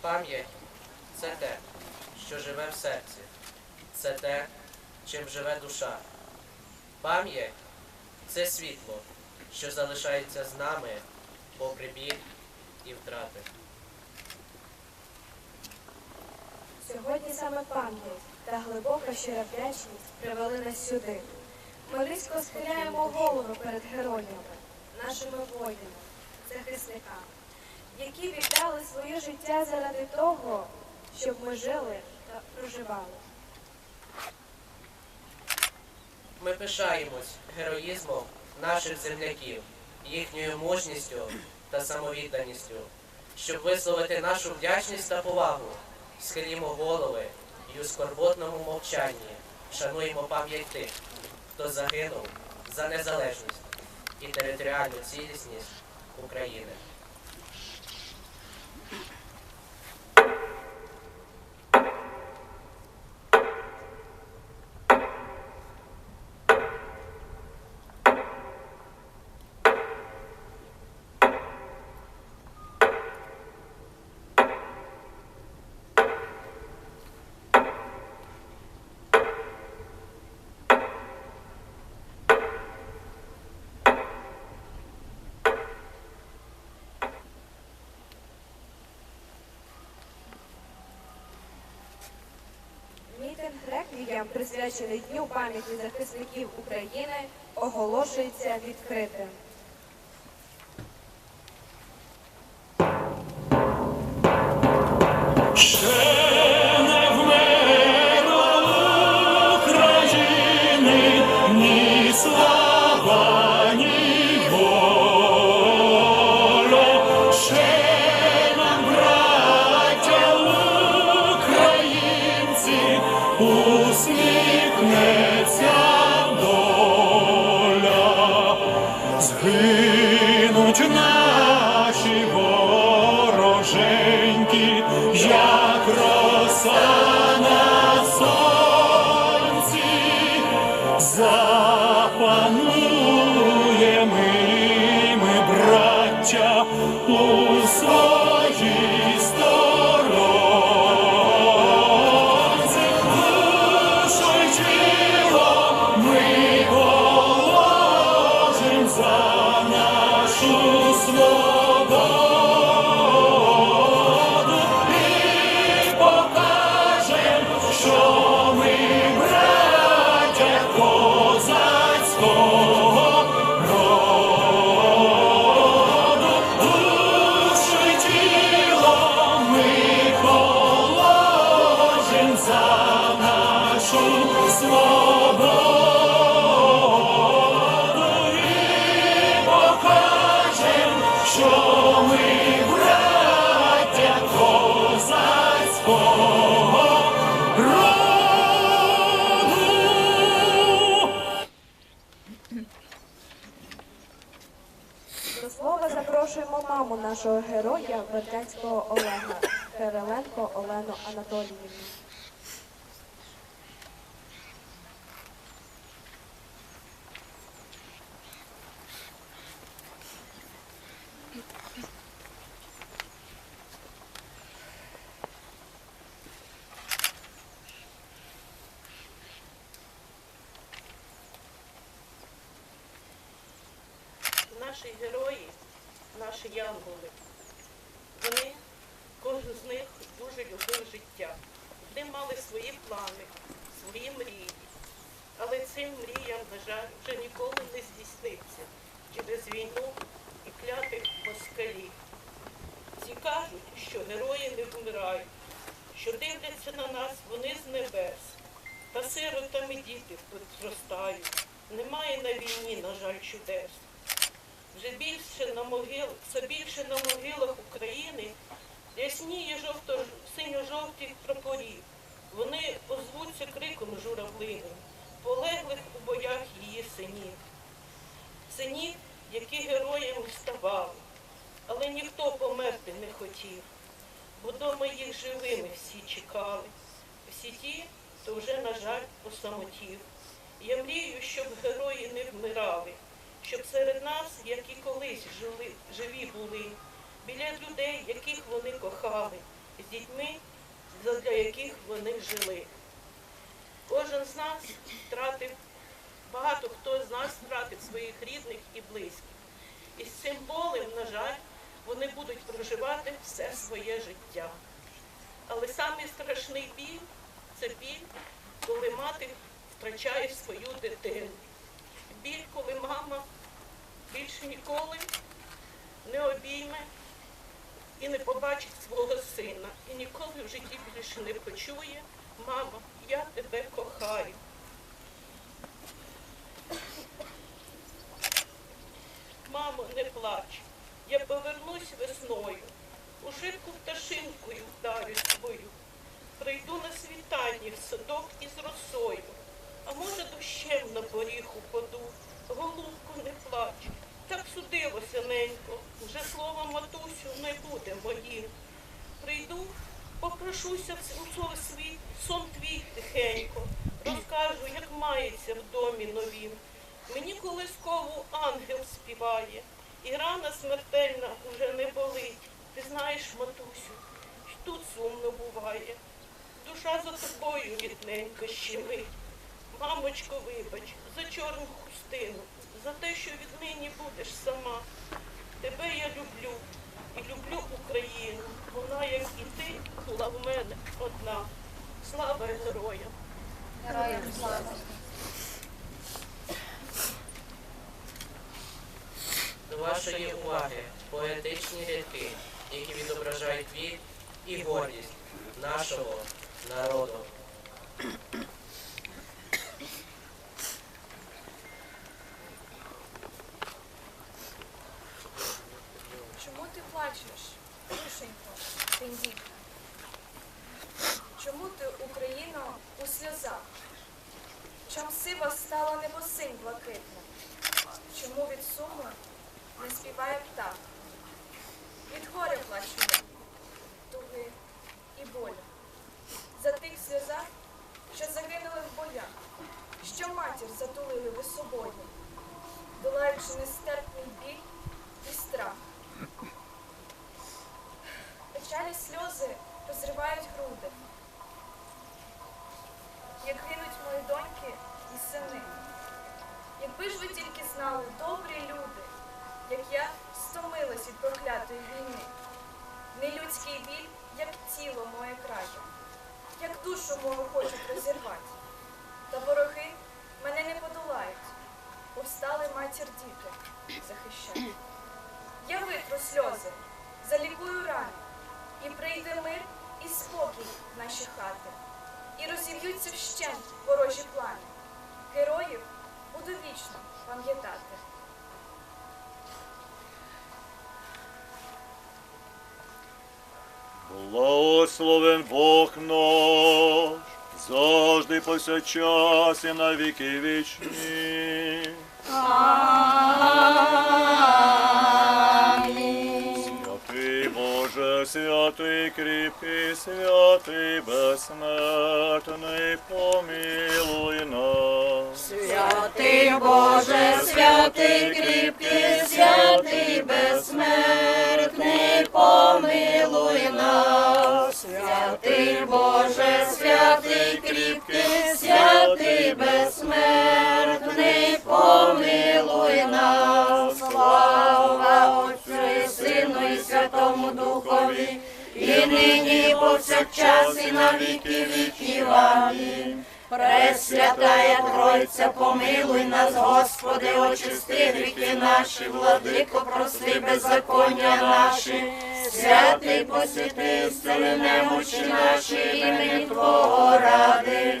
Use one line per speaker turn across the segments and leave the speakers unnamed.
Пам'ять це те, що живе в серці, це те, чим живе душа. Пам'ять це світло, що залишається з нами попри біль і втрати.
Сьогодні саме пам'ять та глибока щира вдячність привели нас сюди. Ми низько схиляємо голову перед героями, нашими воїнами, захисниками, які віддали своє життя заради того, щоб ми жили та проживали.
Ми пишаємось героїзмом наших земляків, їхньою мужністю та самовідданістю. Щоб висловити нашу вдячність та повагу, схилімо голови і у скорботному мовчанні шануємо пам'ять тих, хто загинув за незалежність і територіальну цілісність України.
Мітинг реквієм, присвячений Дню пам'яті захисників України, оголошується відкритим. До слова запрошуємо маму нашого героя Бердянського Олега Кириленко Олену Анатоліївну.
Наші герої, наші янголи, вони, кожен з них дуже любив життя. Вони мали свої плани, свої мрії. Але цим мріям, на жаль, вже ніколи не здійсниться через війну і клятих москалів. Ці кажуть, що герої не вмирають, що дивляться на нас вони з небес. Та сиротами діти зростають. Немає на війні, на жаль, чудес вже більше на могил, все більше на могилах України ясніє жовто синьо-жовті прапорі. Вони озвуться криком журавлиним, полеглих у боях її синів. Синів, які героями ставали, але ніхто померти не хотів, бо дома їх живими всі чекали. Всі ті, хто вже, на жаль, осамотів. Я мрію, щоб герої не вмирали, щоб серед нас, як і колись жили, живі були, біля людей, яких вони кохали, з дітьми, для яких вони жили. Кожен з нас втратив, багато хто з нас втратив своїх рідних і близьких. І з цим болем, на жаль, вони будуть проживати все своє життя. Але самий страшний біль це біль, коли мати втрачає свою дитину. Біль, коли мама більше ніколи не обійме і не побачить свого сина. І ніколи в житті більше не почує, мама, я тебе кохаю. Мамо, не плач, я повернусь весною, у шибку пташинкою вдарю твою. Прийду на світанні в садок із росою, а може дощем на поріг упаду. Голубко, не плач, так судилося ненько, вже слово матусю не буде моїм. Прийду, попрошуся в сон свій, сон твій тихенько, розкажу, як мається в домі новім. Мені колискову ангел співає, і рана смертельна вже не болить. Ти знаєш, матусю, тут сумно буває. Душа за тобою рідненько щемить. Мамочко, вибач, за чорну хустину, за те, що віднині будеш сама. Тебе я люблю і люблю Україну. Вона, як і ти, була в мене одна. Слава героям!
Героям слава!
До вашої уваги поетичні рядки, які відображають вік і гордість нашого народу.
Співає птах? Від горя плачу я, туги і болю. За тих сльозах, що загинули в боях, що матір затулили ви собою, долаючи нестерпний біль і страх. Печалі сльози розривають груди. Як гинуть мої доньки і сини. Якби ж ви тільки знали, добрі люди, як я стомилась від проклятої війни. Нелюдський біль, як тіло моє крає, як душу мою хочуть розірвати. Та вороги мене не подолають, повстали матір діти захищають. Я витру сльози, залікую рани, і прийде мир і спокій в наші хати, і розів'ються вщент ворожі плани. Героїв буду вічно пам'ятати.
Благословен Бог наш, завжди повсякчас і на віки вічні. Святий кріпкий, святий безсмертний, помилуй нас.
Святий Боже, святий кріпкий, святий безсмертний, помилуй нас. Святий Боже, святий кріпкий, святий безсмертний, помилуй нас. Слава Отцю Сину і Святому Духові, і нині, і повсякчас, і на віки віків. Амінь. Пресвятая Тройця, помилуй нас, Господи, очисти гріхи наші, владико, прости беззаконня наші, святий посвяти, зцели немочі наші, імені Твого ради.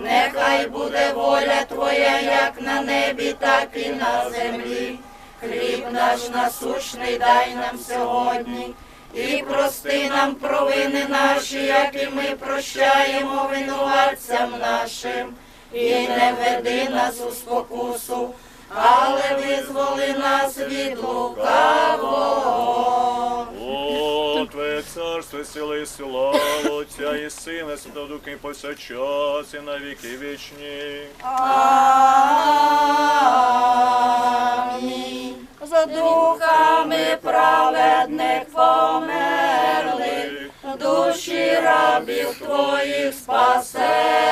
нехай буде воля Твоя, як на небі, так і на землі. Хліб наш насущний дай нам сьогодні, і прости нам провини наші, як і ми прощаємо винуватцям нашим. і не веди нас у спокусу, але визволи нас від лукавого.
Твоє царство, сила і слава Отця і Сина, Святого Духа і повсякчас, і на віки вічні.
Амінь. За духами праведних померлих, душі рабів твоїх спасе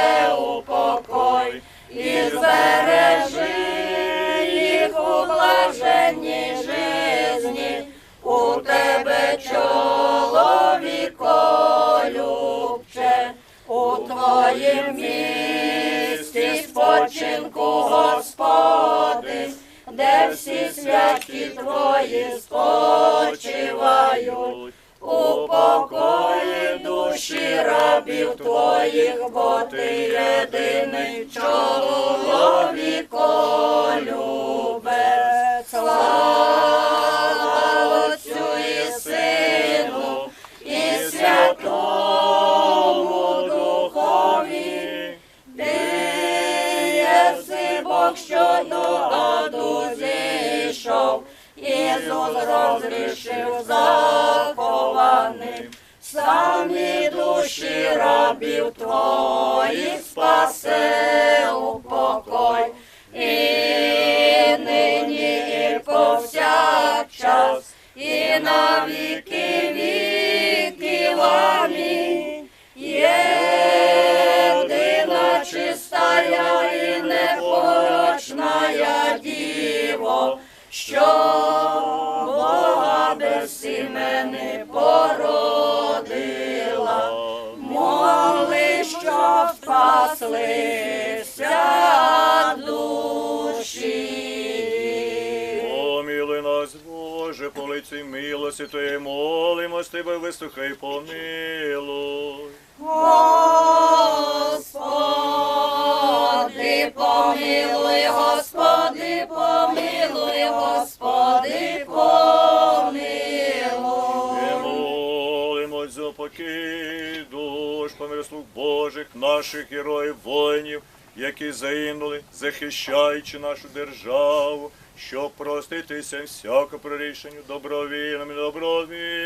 твоїм місті спочинку, Господи, де всі святі твої спочивають. У покої душі рабів твоїх, бо ти єдиний чоловіко любець. Слава що Бога без імени породила, моли, щоб спаслися душі.
Помилуй нас, Боже, по лиці милості молимось Тебе, вислухай, помилуй.
Господи, помилуй, Господи, помилуй, Господи, помилуй.
Молимось за покій душ, Божих, наших героїв, воїнів, які загинули, захищаючи нашу державу, щоб проститися всяко прирішенню добровільному і добровільному.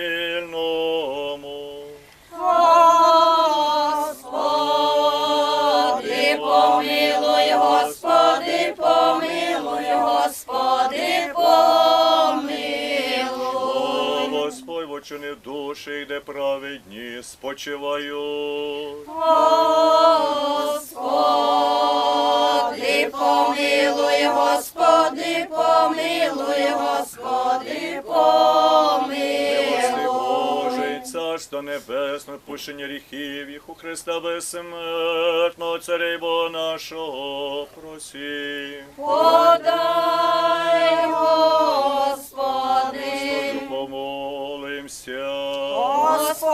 Господи, помилуй, Господи, помилуй, Господи, помилуй.
О, Господь, вочини душі, де праведні спочивають.
Господи, помилуй, Господи, помилуй, Господи, помилуй.
Царство Небесне, пущення гріхів їх у Христа безсмертного, Царя Бо нашого, просім.
Подай, Господи,
Помолимся.
Господи,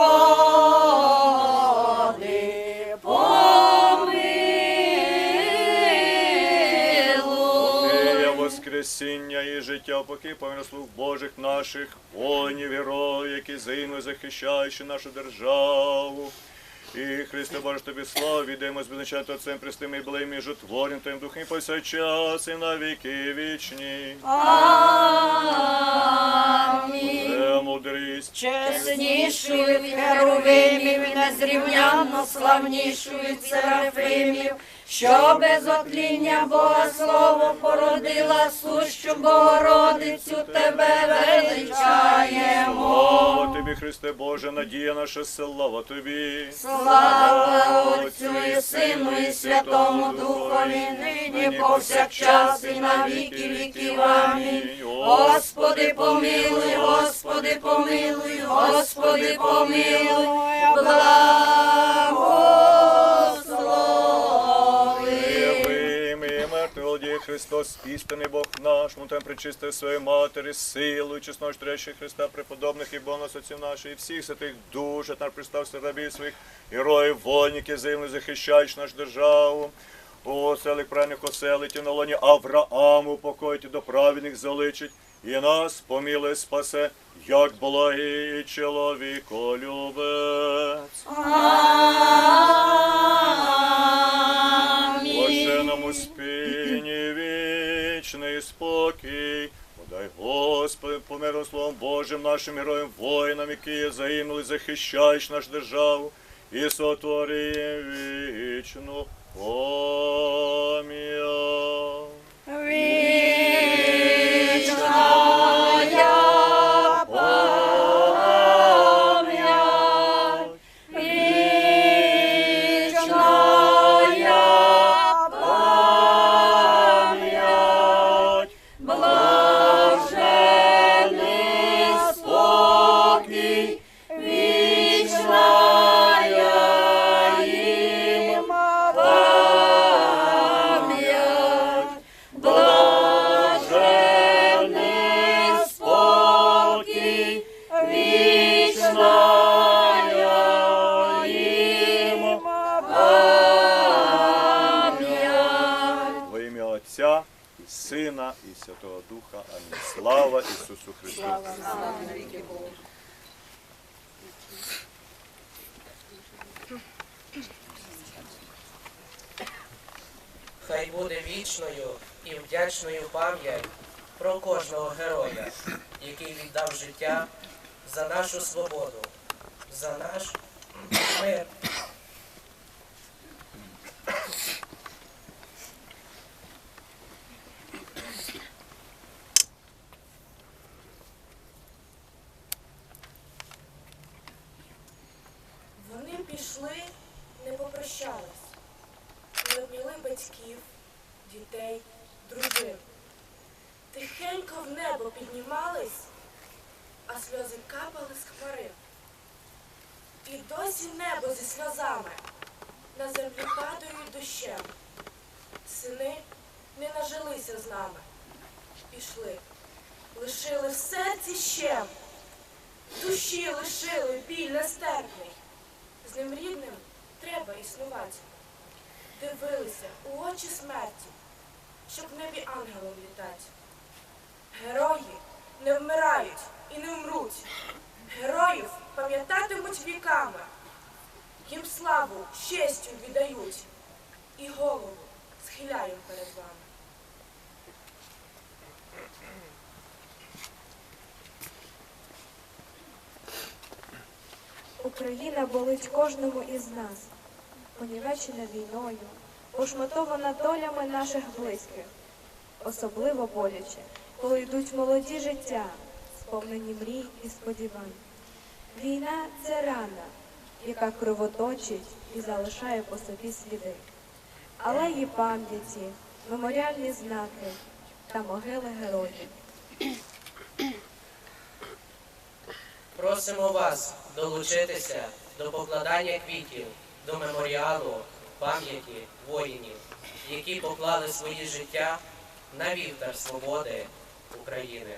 є Воскресіння і життя, поки помір слуг Божих наших, воїнів, героїв, які загинули, захищаючи нашу державу. І Христе Боже, тобі славу, віддаємо з Отцем Престим і блим і жотворним Твоїм Духом і повсякчас і на віки вічні.
Амінь.
Премудрість,
Чеснішою від херовимів і незрівнянно славнішою від серафимів, що без отління Бога Слово породила сущу Богородицю, тебе величаємо.
тобі, Христе Боже, надія наша, слава тобі.
Слава Отцю і Сину, і Святому Духові, нині повсякчас і на віки віків. Амінь. Господи, помилуй, Господи, помилуй, Господи, помилуй, благослови.
Христос, істинний Бог наш, мутем причисти своєї матері, силу, чесно трещі Христа, преподобних і бонус отців наших, і всіх святих душ, та пристався рабів своїх, героїв, вольників, землю захищаючи нашу державу. О, селих правних оселиті на лоні Аврааму покойте до праведних заличить, і нас помилує спасе, як благий чоловіколюбець. І спокій. Подай, Господи, помиром Словом Божим нашим героям, воїнам, які загинули, захищаєш нашу державу, і сотвори вічну пам'ять.
Хай буде вічною і вдячною пам'ять про кожного героя, який віддав життя за нашу свободу, за наш мир.
Вони пішли, не попрощались, не обняли батьків, дітей, дружин. Тихенько в небо піднімались, а сльози капали з хмарин. І досі небо зі сльозами на землі падають дощем. Сини не нажилися з нами, пішли, лишили в серці щем, душі лишили біль нестерпний. З ним рідним треба існувати. Дивилися у очі смерті, щоб небі ангелом літати. Герої не вмирають і не вмруть. Героїв пам'ятатимуть віками. Їм славу, честю віддають. І голову схиляю перед вами.
Україна болить кожному із нас, понівечена війною, пошматована долями наших близьких. Особливо боляче, коли йдуть молоді життя, сповнені мрій і сподівань. Війна це рана, яка кровоточить і залишає по собі сліди. але Алеї пам'яті, меморіальні знаки та могили героїв.
Просимо вас долучитися до покладання квітів до меморіалу пам'яті воїнів, які поклали свої життя на вівтар свободи України.